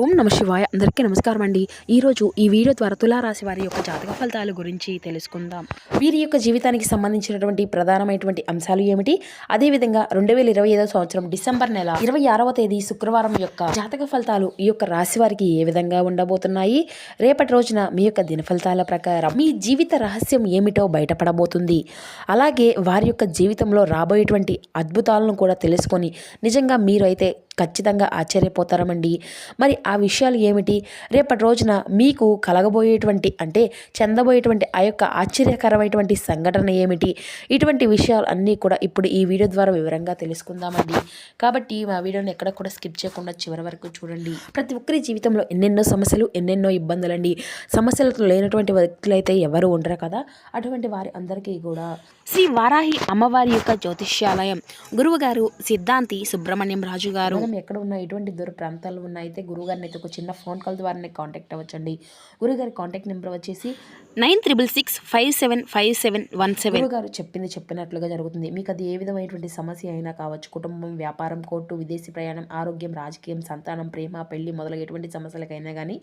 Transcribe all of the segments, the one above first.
ఓం నమ శివాయ. అందరికీ నమస్కారం అండి. ఈరోజు ఈ వీడియో ద్వారా తులారాశి వారి యొక్క జాతక ఫలితాల గురించి తెలుసుకుందాం. వీరి యొక్క జీవితానికి సంబంధించినటువంటి ప్రధానమైనటువంటి అంశాలు ఏమిటి? అదేవిధంగా రెండు వేల ఇరవై ఐదో సంవత్సరం డిసెంబర్ నెల ఇరవై ఆరవ తేదీ శుక్రవారం యొక్క జాతక ఫలితాలు ఈ యొక్క రాశి వారికి ఏ విధంగా ఉండబోతున్నాయి? రేపటి రోజున మీ యొక్క దిన ఫలితాల ప్రకారం మీ జీవిత రహస్యం ఏమిటో బయటపడబోతుంది. అలాగే వారి యొక్క జీవితంలో రాబోయేటువంటి అద్భుతాలను కూడా తెలుసుకొని నిజంగా మీరు అయితే ఖచ్చితంగా ఆశ్చర్యపోతారమండి. మరి ఆ విషయాలు ఏమిటి? రేపటి రోజున మీకు కలగబోయేటువంటి అంటే చెందబోయేటువంటి ఆ యొక్క ఆశ్చర్యకరమైనటువంటి సంఘటన ఏమిటి? ఇటువంటి విషయాలు అన్నీ కూడా ఇప్పుడు ఈ వీడియో ద్వారా వివరంగా తెలుసుకుందామండి. కాబట్టి మా వీడియోని ఎక్కడ కూడా స్కిప్ చేయకుండా చివరి వరకు చూడండి. ప్రతి ఒక్కరి జీవితంలో ఎన్నెన్నో సమస్యలు ఎన్నెన్నో ఇబ్బందులండి. సమస్యలతో లేనటువంటి వ్యక్తులైతే ఎవరు ఉండరు కదా? అటువంటి వారి అందరికీ కూడా శ్రీ వారాహి అమ్మవారి యొక్క జ్యోతిష్యాలయం. గురువుగారు సిద్ధాంతి సుబ్రహ్మణ్యం రాజు గారు మనం ఎక్కడ ఉన్న ఎటువంటి దూర ప్రాంతాల్లో ఉన్న అయితే గురువు గారిని అయితే ఒక చిన్న ఫోన్ కాల్ ద్వారా కాంటాక్ట్ అవ్వచ్చండి. గురుగారి కాంటాక్ట్ నెంబర్ వచ్చేసి nine triple six five seven five seven one seven. గారు చెప్పింది చెప్పినట్లుగా జరుగుతుంది. మీకు అది ఏ విధమైనటువంటి సమస్య అయినా కావచ్చు కుటుంబం వ్యాపారం కోర్టు విదేశీ ప్రయాణం ఆరోగ్యం రాజకీయం సంతానం ప్రేమ పెళ్ళి మొదలగు ఎటువంటి సమస్యలకైనా కానీ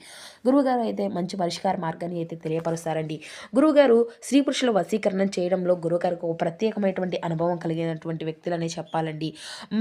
గురువుగారు అయితే మంచి పరిష్కార మార్గాన్ని అయితే తెలియపరుస్తారండి. గురువుగారు స్త్రీ పురుషుల వశీకరణం చేయడంలో గురువుగారికి ఒక ప్రత్యేకమైనటువంటి అనుభవం కలిగినటువంటి వ్యక్తులనే చెప్పాలండి.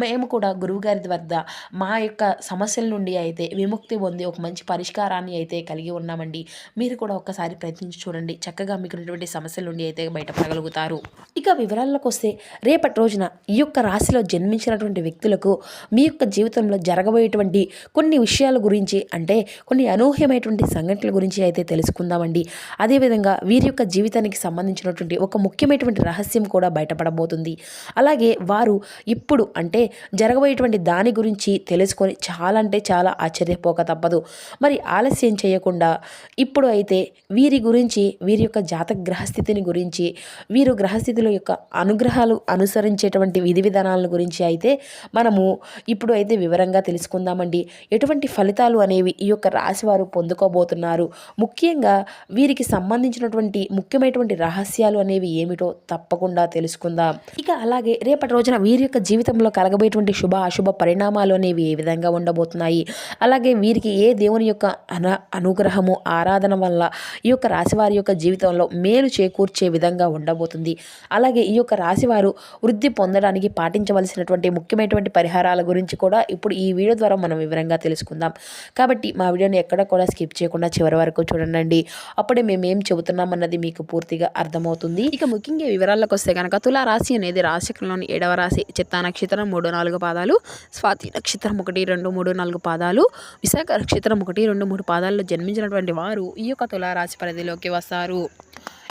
మేము కూడా గురువుగారి వద్ద మా యొక్క సమస్యల నుండి అయితే విముక్తి పొంది ఒక మంచి పరిష్కారాన్ని అయితే కలిగి ఉన్నామండి. మీరు కూడా ఒక్కసారి ప్రయత్నించి చూడండి. చక్కగా మీకు ఉన్నటువంటి సమస్యల నుండి అయితే బయటపడగలుగుతారు. ఇక వివరాల్లోకి వస్తే రేపటి రోజున ఈ యొక్క రాశిలో జన్మించినటువంటి వ్యక్తులకు మీ యొక్క జీవితంలో జరగబోయేటువంటి కొన్ని విషయాల గురించి అంటే కొన్ని అనూహ్యమైనటువంటి సంఘటనల గురించి అయితే తెలుసుకుందామండి. అదేవిధంగా వీరి యొక్క జీవితానికి సంబంధించినటువంటి ఒక ముఖ్యమైనటువంటి రహస్యం కూడా బయటపడబోతుంది. అలాగే వారు ఇప్పుడు అంటే జరగబోయేటువంటి దాని గురించి తెలుసుకొని చాలా అంటే చాలా ఆశ్చర్యపోక తప్పదు. మరి ఆలస్యం చేయకుండా ఇప్పుడు అయితే వీరి గురించి వీరి యొక్క జాతక గ్రహస్థితిని గురించి వీరు గ్రహస్థితుల యొక్క అనుగ్రహాలు అనుసరించేటువంటి విధి విధానాల గురించి అయితే మనము ఇప్పుడు అయితే వివరంగా తెలుసుకుందామండి. ఎటువంటి ఫలితాలు అనేవి ఈ యొక్క రాశి వారు పొందుకోబోతున్నారు? ముఖ్యంగా వీరికి సంబంధించినటువంటి ముఖ్యమైనటువంటి రహస్యాలు అనేవి ఏమిటో తప్పకుండా తెలుసుకుందాం. ఇక అలాగే రేపటి రోజున వీరి యొక్క జీవితంలో కలగబోయేటువంటి శుభ అశుభ పరిణామాలు అనేవి ఏ విధంగా ఉండబోతున్నాయి? అలాగే వీరికి ఏ దేవుని యొక్క అన అనుగ్రహము ఆరాధన వల్ల ఈ యొక్క రాశివారి యొక్క జీవితంలో మేలు చేకూర్చే విధంగా ఉండబోతుంది? అలాగే ఈ యొక్క రాశివారు వృద్ధి పొందడానికి పాటించవలసినటువంటి ముఖ్యమైనటువంటి పరిహారాల గురించి కూడా ఇప్పుడు ఈ వీడియో ద్వారా మనం వివరంగా తెలుసుకుందాం. కాబట్టి మా వీడియోని ఎక్కడ కూడా స్కిప్ చేయకుండా చివరి వరకు చూడండి. అప్పుడే మేము ఏం చెబుతున్నామన్నది మీకు పూర్తిగా అర్థమవుతుంది. ఇక ముఖ్యంగా వివరాలకు వస్తే కనుక తులారాశి అనేది రాశిలోని ఏడవ రాశి చిత్తా నక్షత్రం మూడు నాలుగు పాదాలు స్వాతి నక్షత్రం ఒకటి రెండు మూడు నాలుగు పాదాలు. విశాఖ నక్షత్రం ఒకటి రెండు మూడు పాదాల్లో జన్మించినటువంటి వారు ఈ యొక్క తులారాశి పరిధిలోకి వస్తారు.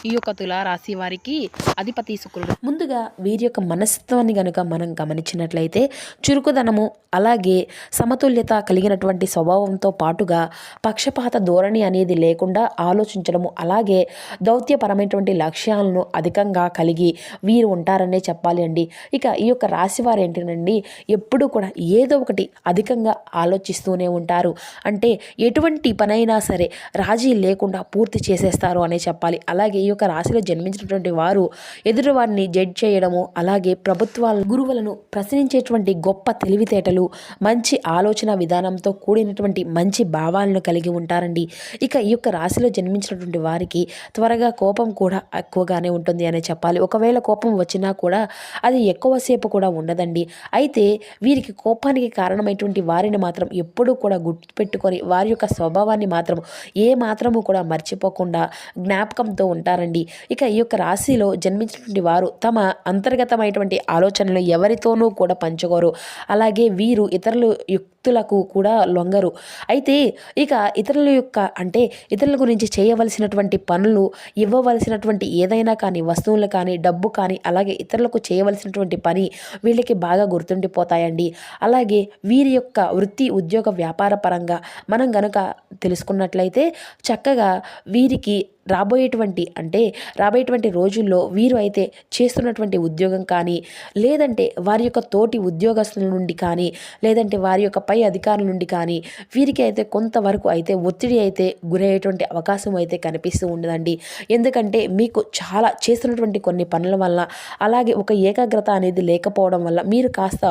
ఈ యొక్క తులారాశి వారికి అధిపతి శుక్రుడు. ముందుగా వీరి యొక్క మనస్తత్వాన్ని గనుక మనం గమనించినట్లయితే చురుకుదనము అలాగే సమతుల్యత కలిగినటువంటి స్వభావంతో పాటుగా పక్షపాత ధోరణి అనేది లేకుండా ఆలోచించడము అలాగే దౌత్యపరమైనటువంటి లక్ష్యాలను అధికంగా కలిగి వీరు ఉంటారనే చెప్పాలి అండి. ఇక ఈ యొక్క రాశి వారు ఏంటినండి ఎప్పుడు కూడా ఏదో ఒకటి అధికంగా ఆలోచిస్తూనే ఉంటారు. అంటే ఎటువంటి పనైనా సరే రాజీ లేకుండా పూర్తి చేసేస్తారు అనే చెప్పాలి. అలాగే ఈ యొక్క రాశిలో జన్మించినటువంటి వారు ఎదుటి వారిని జడ్జ్ చేయడము అలాగే ప్రభుత్వాల గురువులను ప్రశ్నించేటువంటి గొప్ప తెలివితేటలు మంచి ఆలోచన విధానంతో కూడినటువంటి మంచి భావాలను కలిగి ఉంటారండి. ఇక ఈ యొక్క రాశిలో జన్మించినటువంటి వారికి త్వరగా కోపం కూడా ఎక్కువగానే ఉంటుంది అనే చెప్పాలి. ఒకవేళ కోపం వచ్చినా కూడా అది ఎక్కువసేపు కూడా ఉండదండి. అయితే వీరికి కోపానికి కారణమైనటువంటి వారిని మాత్రం ఎప్పుడూ కూడా గుర్తుపెట్టుకొని వారి యొక్క స్వభావాన్ని మాత్రం ఏ మాత్రము కూడా మర్చిపోకుండా జ్ఞాపకంతో ఉంటారు ఉంటారండి ఇక ఈ యొక్క రాశిలో జన్మించినటువంటి వారు తమ అంతర్గతమైనటువంటి ఆలోచనలు ఎవరితోనూ కూడా పంచుకోరు. అలాగే వీరు ఇతరులు యుక్తులకు కూడా లొంగరు. అయితే ఇక ఇతరుల యొక్క అంటే ఇతరుల గురించి చేయవలసినటువంటి పనులు ఇవ్వవలసినటువంటి ఏదైనా కానీ వస్తువులు కానీ డబ్బు కానీ అలాగే ఇతరులకు చేయవలసినటువంటి పని వీళ్ళకి బాగా గుర్తుండిపోతాయండి. అలాగే వీరి యొక్క వృత్తి ఉద్యోగ వ్యాపార పరంగా మనం గనుక తెలుసుకున్నట్లయితే చక్కగా వీరికి రాబోయేటువంటి అంటే రాబోయేటువంటి రోజుల్లో వీరు అయితే చేస్తున్నటువంటి ఉద్యోగం కానీ లేదంటే వారి యొక్క తోటి ఉద్యోగస్తుల నుండి కానీ లేదంటే వారి యొక్క పై అధికారుల నుండి కానీ వీరికి అయితే కొంతవరకు అయితే ఒత్తిడి అయితే గురయ్యేటువంటి అవకాశం అయితే కనిపిస్తూ ఉండదండి. ఎందుకంటే మీకు చాలా చేస్తున్నటువంటి కొన్ని పనుల వల్ల అలాగే ఒక ఏకాగ్రత అనేది లేకపోవడం వల్ల మీరు కాస్త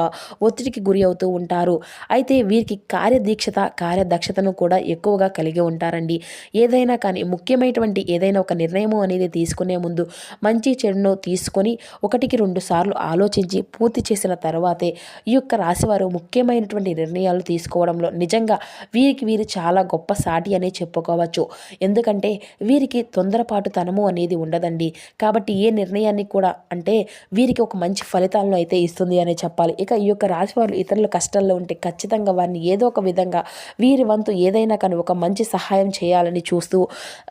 ఒత్తిడికి గురి అవుతూ ఉంటారు. అయితే వీరికి కార్యదీక్షత కార్యదక్షతను కూడా ఎక్కువగా కలిగి ఉంటారండి. ఏదైనా కానీ ముఖ్యమైనటువంటి ఏదైనా ఒక నిర్ణయము అనేది తీసుకునే ముందు మంచి చెడును తీసుకొని ఒకటికి రెండు సార్లు ఆలోచించి పూర్తి చేసిన తర్వాతే ఈ యొక్క రాశివారు ముఖ్యమైనటువంటి నిర్ణయాలు తీసుకోవడంలో నిజంగా వీరికి వీరు చాలా గొప్ప సాటి అనే చెప్పుకోవచ్చు. ఎందుకంటే వీరికి తొందరపాటు తనము అనేది ఉండదండి. కాబట్టి ఏ నిర్ణయాన్ని కూడా అంటే వీరికి ఒక మంచి ఫలితాలను అయితే ఇస్తుంది అనే చెప్పాలి. ఇక ఈ యొక్క రాశి వారు ఇతరుల కష్టాల్లో ఉంటే ఖచ్చితంగా వారిని ఏదో ఒక విధంగా వీరి వంతు ఏదైనా కానీ ఒక మంచి సహాయం చేయాలని చూస్తూ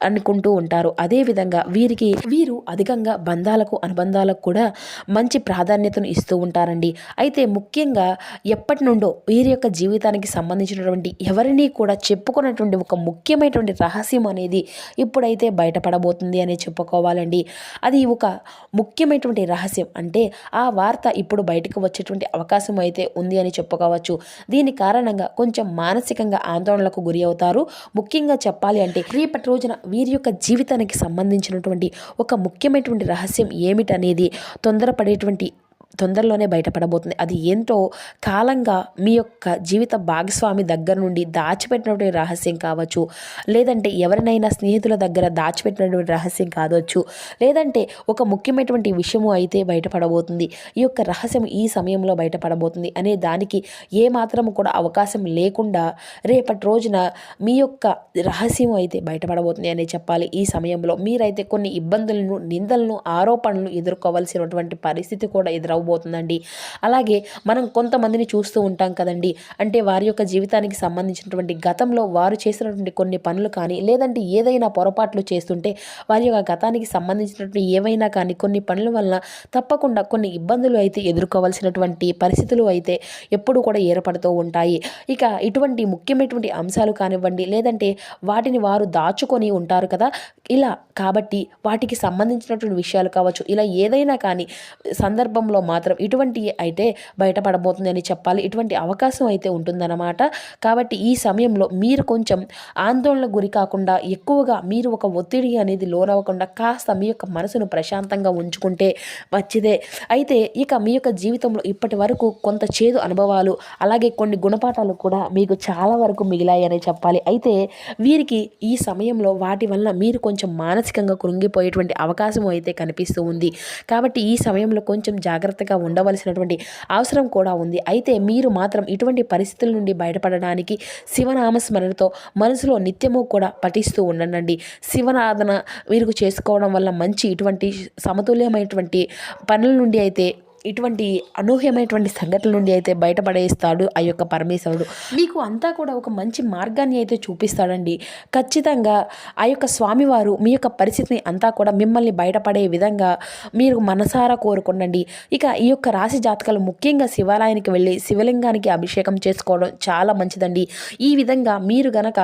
అనుకుంటూ ఉంటారు. అదేవిధంగా వీరికి వీరు అధికంగా బంధాలకు అనుబంధాలకు కూడా మంచి ప్రాధాన్యతను ఇస్తూ ఉంటారండి. అయితే ముఖ్యంగా ఎప్పటి నుండో వీరి యొక్క జీవితానికి సంబంధించినటువంటి ఎవరిని కూడా చెప్పుకున్నటువంటి ఒక ముఖ్యమైనటువంటి రహస్యం అనేది ఇప్పుడైతే బయటపడబోతుంది అని చెప్పుకోవాలండి. అది ఒక ముఖ్యమైనటువంటి రహస్యం. అంటే ఆ వార్త ఇప్పుడు బయటకు వచ్చేటువంటి అవకాశం అయితే ఉంది అని చెప్పుకోవచ్చు. దీని కారణంగా కొంచెం మానసికంగా ఆందోళనలకు గురి అవుతారు. ముఖ్యంగా చెప్పాలి అంటే రేపటి రోజున వీరి యొక్క జీవితానికి సంబంధించినటువంటి ఒక ముఖ్యమైనటువంటి రహస్యం ఏమిటనేది తొందరపడేటువంటి తొందరలోనే బయటపడబోతుంది. అది ఏంటో కాలంగా మీ యొక్క జీవిత భాగస్వామి దగ్గర నుండి దాచిపెట్టినటువంటి రహస్యం కావచ్చు. లేదంటే ఎవరినైనా స్నేహితుల దగ్గర దాచిపెట్టినటువంటి రహస్యం కావచ్చు. లేదంటే ఒక ముఖ్యమైనటువంటి విషయము అయితే బయటపడబోతుంది. ఈ యొక్క రహస్యం ఈ సమయంలో బయటపడబోతుంది అనే దానికి ఏ మాత్రం కూడా అవకాశం లేకుండా రేపటి రోజున మీ యొక్క రహస్యం అయితే బయటపడబోతుంది అనే చెప్పాలి. ఈ సమయంలో మీరైతే కొన్ని ఇబ్బందులను నిందలను ఆరోపణలు ఎదుర్కోవాల్సినటువంటి పరిస్థితి కూడా ఎదురవబోతుందండి అలాగే మనం కొంతమందిని చూస్తూ ఉంటాం కదండి. అంటే వారి యొక్క జీవితానికి సంబంధించినటువంటి గతంలో వారు చేసినటువంటి కొన్ని పనులు కానీ లేదంటే ఏదైనా పొరపాట్లు చేస్తుంటే వారి యొక్క గతానికి సంబంధించినటువంటి ఏవైనా కానీ కొన్ని పనుల వలన తప్పకుండా కొన్ని ఇబ్బందులు అయితే ఎదుర్కోవాల్సినటువంటి పరిస్థితులు అయితే ఎప్పుడు కూడా ఏర్పడుతూ ఉంటాయి. ఇక ఇటువంటి ముఖ్యమైనటువంటి అంశాలు కానివ్వండి లేదంటే వాటిని వారు దాచుకొని ఉంటారు కదా. ఇలా కాబట్టి వాటికి సంబంధించినటువంటి విషయాలు కావచ్చు ఇలా ఏదైనా కానీ సందర్భంలో మాత్రం ఇటువంటి అయితే బయటపడబోతుంది అని చెప్పాలి. ఇటువంటి అవకాశం అయితే ఉంటుందన్నమాట. కాబట్టి ఈ సమయంలో మీరు కొంచెం ఆందోళన గురి కాకుండా ఎక్కువగా మీరు ఒక ఒత్తిడి అనేది లోనవ్వకుండా కాస్త మీ యొక్క మనసును ప్రశాంతంగా ఉంచుకుంటే మంచిదే. అయితే ఇక మీ యొక్క జీవితంలో ఇప్పటి వరకు కొంత చేదు అనుభవాలు అలాగే కొన్ని గుణపాఠాలు కూడా మీకు చాలా వరకు మిగిలాయని చెప్పాలి. అయితే వీరికి ఈ సమయంలో వాటి వల్ల మీరు కొంచెం మానసికంగా కృంగిపోయేటువంటి అవకాశం అయితే కనిపిస్తూ ఉంది. కాబట్టి ఈ సమయంలో కొంచెం జాగ్రత్త జాగ్రత్తగా ఉండవలసినటువంటి అవసరం కూడా ఉంది. అయితే మీరు మాత్రం ఇటువంటి పరిస్థితుల నుండి బయటపడడానికి శివనామస్మరణతో మనసులో నిత్యము కూడా పఠిస్తూ ఉండండి. శివనాధన మీరు చేసుకోవడం వల్ల మంచి ఇటువంటి సమతుల్యమైనటువంటి పనుల నుండి అయితే ఇటువంటి అనూహ్యమైనటువంటి సంఘటనల నుండి అయితే బయటపడేస్తాడు ఆ యొక్క పరమేశ్వరుడు. మీకు అంతా కూడా ఒక మంచి మార్గాన్ని అయితే చూపిస్తాడండి. ఖచ్చితంగా ఆ యొక్క స్వామివారు మీ యొక్క పరిస్థితిని అంతా కూడా మిమ్మల్ని బయటపడే విధంగా మీరు మనసారా కోరుకుండండి. ఇక ఈ యొక్క రాశి జాతకాలు ముఖ్యంగా శివాలయానికి వెళ్ళి శివలింగానికి అభిషేకం చేసుకోవడం చాలా మంచిదండి. ఈ విధంగా మీరు గనక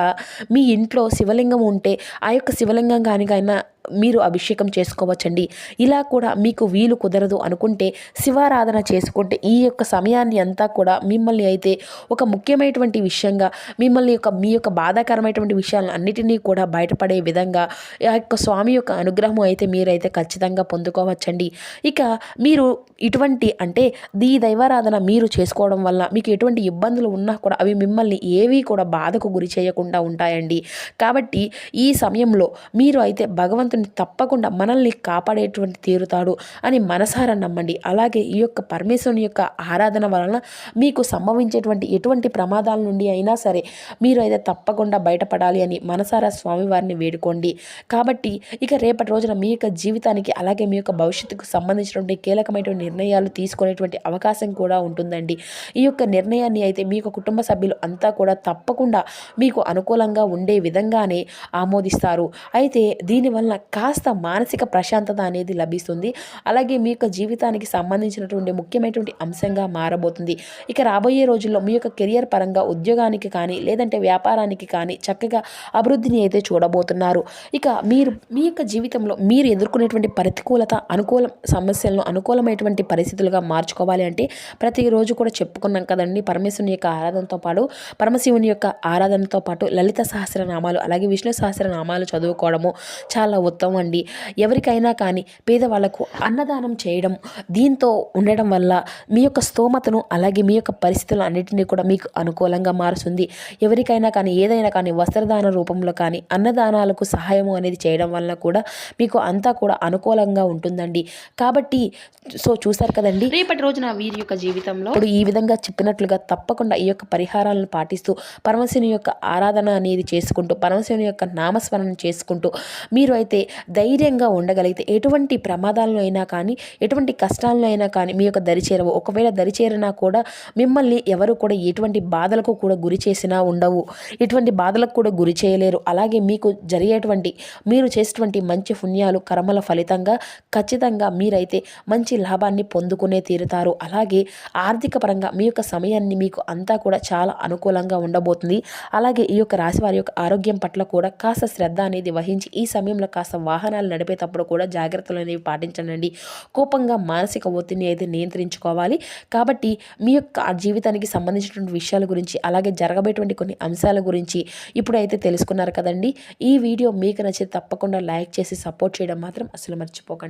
మీ ఇంట్లో శివలింగం ఉంటే ఆ యొక్క శివలింగం కానికైనా మీరు అభిషేకం చేసుకోవచ్చండి. ఇలా కూడా మీకు వీలు కుదరదు అనుకుంటే శివారాధన చేసుకుంటే ఈ యొక్క సమయాన్ని అంతా కూడా మిమ్మల్ని అయితే ఒక ముఖ్యమైనటువంటి విషయంగా మిమ్మల్ని యొక్క మీ యొక్క బాధాకరమైనటువంటి విషయాలను అన్నిటినీ కూడా బయటపడే విధంగా ఆ యొక్క స్వామి యొక్క అనుగ్రహం అయితే మీరైతే ఖచ్చితంగా పొందుకోవచ్చండి. ఇక మీరు ఇటువంటి అంటే ఈ దైవారాధన మీరు చేసుకోవడం వల్ల మీకు ఎటువంటి ఇబ్బందులు ఉన్నా కూడా అవి మిమ్మల్ని ఏవి కూడా బాధకు గురి చేయకుండా ఉంటాయండి. కాబట్టి ఈ సమయంలో మీరు అయితే భగవంతుడు భగవంతుని తప్పకుండా మనల్ని కాపాడేటువంటి తీరుతాడు అని మనసారా నమ్మండి. అలాగే ఈ యొక్క పరమేశ్వరుని యొక్క ఆరాధన వలన మీకు సంభవించేటువంటి ఎటువంటి ప్రమాదాల నుండి అయినా సరే మీరు అయితే తప్పకుండా బయటపడాలి అని మనసారా స్వామివారిని వేడుకోండి. కాబట్టి ఇక రేపటి రోజున మీ యొక్క జీవితానికి అలాగే మీ యొక్క భవిష్యత్తుకు సంబంధించినటువంటి కీలకమైనటువంటి నిర్ణయాలు తీసుకునేటువంటి అవకాశం కూడా ఉంటుందండి. ఈ యొక్క నిర్ణయాన్ని అయితే మీ యొక్క కుటుంబ సభ్యులు అంతా కూడా తప్పకుండా మీకు అనుకూలంగా ఉండే విధంగానే ఆమోదిస్తారు. అయితే దీనివల్ల కాస్త మానసిక ప్రశాంతత అనేది లభిస్తుంది. అలాగే మీ యొక్క జీవితానికి సంబంధించినటువంటి ముఖ్యమైనటువంటి అంశంగా మారబోతుంది. ఇక రాబోయే రోజుల్లో మీ యొక్క కెరియర్ పరంగా ఉద్యోగానికి కానీ లేదంటే వ్యాపారానికి కానీ చక్కగా అభివృద్ధిని అయితే చూడబోతున్నారు. ఇక మీరు మీ యొక్క జీవితంలో మీరు ఎదుర్కొనేటువంటి ప్రతికూలత అనుకూల సమస్యలను అనుకూలమైనటువంటి పరిస్థితులుగా మార్చుకోవాలి అంటే ప్రతిరోజు కూడా చెప్పుకున్నాం కదండి పరమేశ్వరుని యొక్క ఆరాధనతో పాటు పరమశివుని యొక్క ఆరాధనతో పాటు లలిత సహస్రనామాలు అలాగే విష్ణు సహస్రనామాలు చదువుకోవడము చాలా ఉత్తమం అండి ఎవరికైనా కానీ పేదవాళ్ళకు అన్నదానం చేయడం దీంతో ఉండడం వల్ల మీ యొక్క స్తోమతను అలాగే మీ యొక్క పరిస్థితులు అన్నిటినీ కూడా మీకు అనుకూలంగా మారుస్తుంది. ఎవరికైనా కానీ ఏదైనా కానీ వస్త్రదాన రూపంలో కానీ అన్నదానాలకు సహాయము అనేది చేయడం వల్ల కూడా మీకు అంతా కూడా అనుకూలంగా ఉంటుందండి. కాబట్టి సో చూసారు కదండి? రేపటి రోజున వీరి యొక్క జీవితంలో ఇప్పుడు ఈ విధంగా చెప్పినట్లుగా తప్పకుండా ఈ యొక్క పరిహారాలను పాటిస్తూ పరమశివుని యొక్క ఆరాధన అనేది చేసుకుంటూ పరమశివుని యొక్క నామస్మరణ చేసుకుంటూ మీరు అయితే ధైర్యంగా ఉండగలిగితే ఎటువంటి ప్రమాదాలను అయినా కానీ ఎటువంటి కష్టాలను అయినా కానీ మీ యొక్క దరిచేరవు. ఒకవేళ దరిచేరినా కూడా మిమ్మల్ని ఎవరు కూడా ఎటువంటి బాధలకు కూడా గురి చేసినా ఉండవు. ఎటువంటి బాధలకు కూడా గురి చేయలేరు. అలాగే మీకు జరిగేటువంటి మీరు చేసేటువంటి మంచి పుణ్యాలు కర్మల ఫలితంగా ఖచ్చితంగా మీరైతే మంచి లాభాన్ని పొందుకునే తీరుతారు. అలాగే ఆర్థిక పరంగా మీ యొక్క సమయాన్ని మీకు అంతా కూడా చాలా అనుకూలంగా ఉండబోతుంది. అలాగే ఈ యొక్క రాశి వారి యొక్క ఆరోగ్యం పట్ల కూడా కాస్త శ్రద్ధ అనేది వహించి ఈ సమయంలో కాస్త వాహనాలు నడిపేటప్పుడు కూడా జాగ్రత్తలు అనేవి పాటించండి కోపంగా మానసిక ఒత్తిడిని అయితే నియంత్రించుకోవాలి. కాబట్టి మీ యొక్క ఆ జీవితానికి సంబంధించినటువంటి విషయాల గురించి అలాగే జరగబోయేటువంటి కొన్ని అంశాల గురించి ఇప్పుడైతే తెలుసుకున్నారు కదండి. ఈ వీడియో మీకు నచ్చితే తప్పకుండా లైక్ చేసి సపోర్ట్ చేయడం మాత్రం అసలు మర్చిపోకండి.